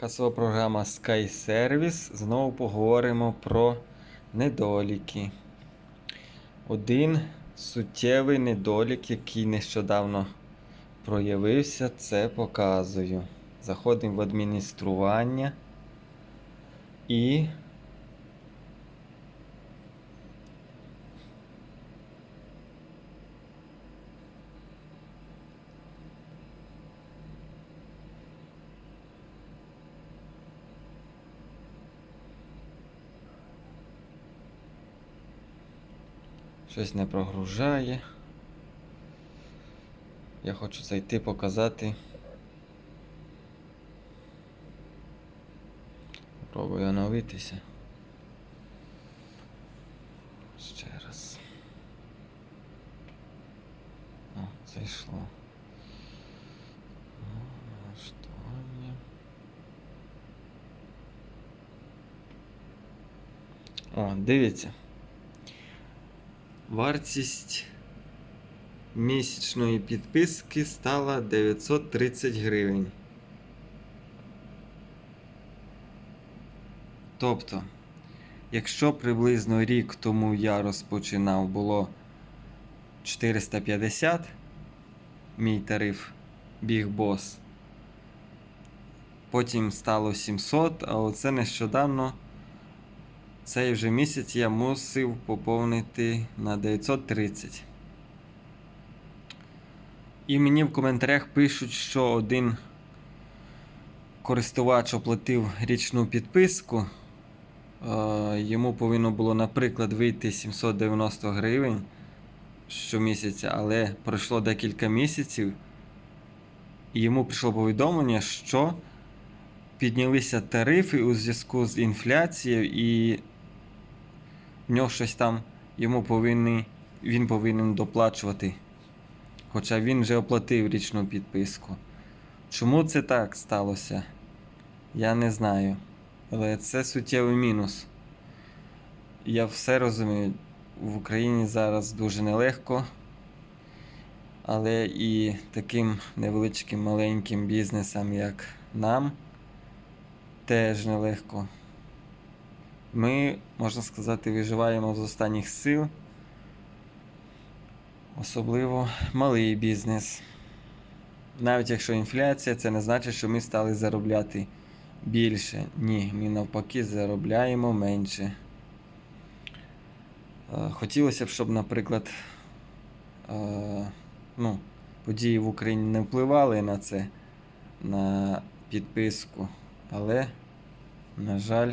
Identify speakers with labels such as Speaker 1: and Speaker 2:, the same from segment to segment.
Speaker 1: Касова програма Sky Service. Знову поговоримо про недоліки. Один суттєвий недолік, який нещодавно проявився, це показую. Заходимо в адміністрування і. Щось не прогружає. Я хочу зайти показати. Попробую оновитися. Ще раз. О, зайшло. О, дивіться. Вартість місячної підписки стала 930 гривень. Тобто, якщо приблизно рік тому я розпочинав було 450 мій тариф Big Boss, потім стало 700, а оце нещодавно цей вже місяць я мусив поповнити на 930. І мені в коментарях пишуть, що один користувач оплатив річну підписку. Е, Йому повинно було, наприклад, вийти 790 гривень щомісяця, але пройшло декілька місяців, і йому прийшло повідомлення, що піднялися тарифи у зв'язку з інфляцією, і нього щось там йому повинні, він повинен доплачувати. Хоча він вже оплатив річну підписку. Чому це так сталося? Я не знаю. Але це суттєвий мінус. Я все розумію. В Україні зараз дуже нелегко. Але і таким невеличким маленьким бізнесам, як нам, теж нелегко. Ми, можна сказати, виживаємо з останніх сил. Особливо малий бізнес. Навіть якщо інфляція, це не значить, що ми стали заробляти більше. Ні, ми навпаки заробляємо менше. Е, Хотілося б, щоб, наприклад, е, ну, події в Україні не впливали на це, на підписку. Але, на жаль,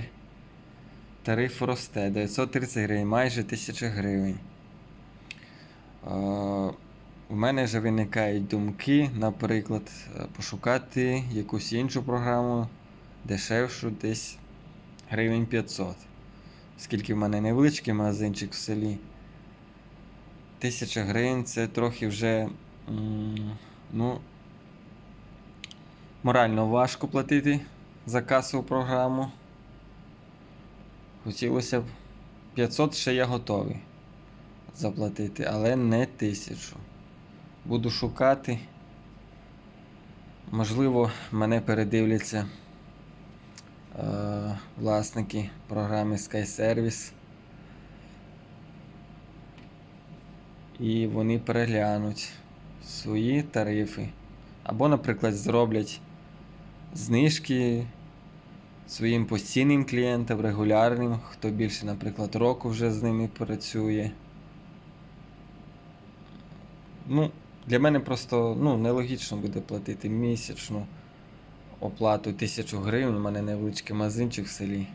Speaker 1: тариф росте 930 гривень, майже 1000 гривень. У мене вже виникають думки, наприклад, е, пошукати якусь іншу програму дешевшу десь гривень 500. Оскільки в мене невеличкий магазинчик в селі. 1000 гривень це трохи вже ну, морально важко платити за касову програму. Хотілося б 500 ще я готовий заплатити, але не 1000. Буду шукати. Можливо, мене передивляться е, власники програми SkyService. І вони переглянуть свої тарифи. Або, наприклад, зроблять знижки своїм постійним клієнтам, регулярним, хто більше, наприклад, року вже з ними працює. Ну, для мене просто ну, нелогічно буде платити місячну оплату 1000 гривень. У мене невеличкий магазинчик в селі.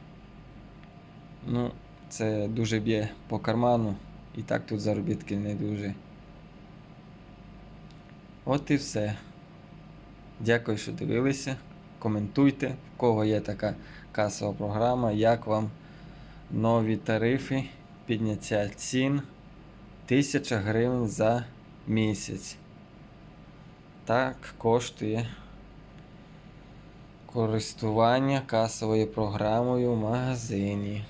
Speaker 1: Ну, це дуже б'є по карману. І так тут заробітки не дуже. От і все. Дякую, що дивилися. Коментуйте, в кого є така касова програма, як вам нові тарифи, підняття цін 1000 гривень за місяць. Так коштує користування касовою програмою в магазині.